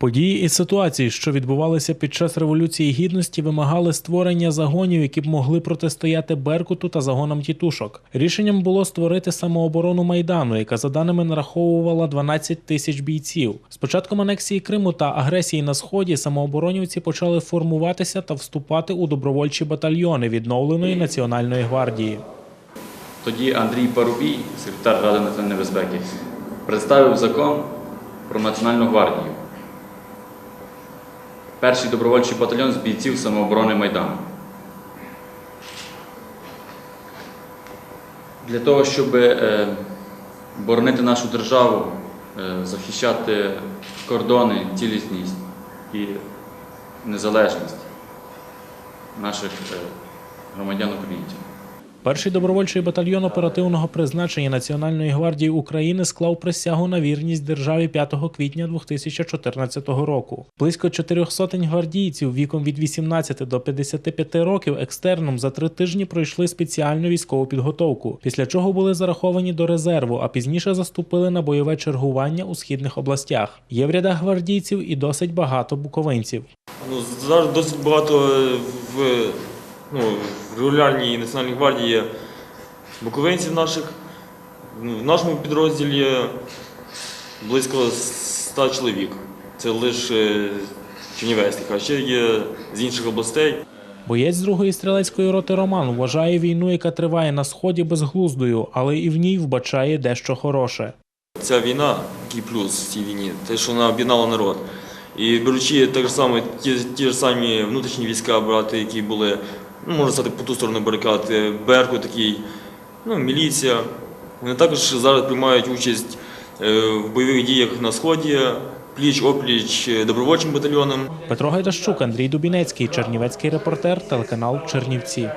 Події і ситуації, що відбувалися під час революції гідності, вимагали створення загонів, які б могли протистояти Беркуту та загонам тітушок. Рішенням було створити самооборону майдану, яка за даними нараховувала 12 тисяч бійців. З початком анексії Криму та агресії на сході самооборонівці почали формуватися та вступати у добровольчі батальйони відновленої національної гвардії. Тоді Андрій Парубій, секретар Ради національної безпеки, представив закон про Національну гвардію. Перший добровольчий батальйон з бійців самооборони Майдану. Для того, щоб е, боронити нашу державу, е, захищати кордони, цілісність і незалежність наших е, громадян українців. Перший добровольчий батальйон оперативного призначення Національної гвардії України склав присягу на вірність державі 5 квітня 2014 року. Близько чотирьох сотень гвардійців віком від 18 до 55 років екстерном за три тижні пройшли спеціальну військову підготовку, після чого були зараховані до резерву, а пізніше заступили на бойове чергування у східних областях. Є в рядах гвардійців і досить багато буковинців. Ну, зараз досить багато е, в, ну, в регулярній Національній гвардії буковинців наших. Ну, В нашому підрозділі близько 100 чоловік. Це лише чернівецьких, а ще є з інших областей. Боєць з другої стрілецької роти Роман вважає війну, яка триває на сході, безглуздою, але і в ній вбачає дещо хороше. Ця війна, який плюс в цій війні, те, що вона об'єднала народ. І беручи так само, ті, ті ж самі внутрішні війська брати, які були, ну, можна сказати, по ту сторону барикад, е, Беркут такий, ну, міліція. Вони також зараз приймають участь е, в бойових діях на Сході, пліч-опліч е, добровольчим батальйонам. Петро Гайдащук, Андрій Дубінецький, Чернівецький репортер, телеканал Чернівці.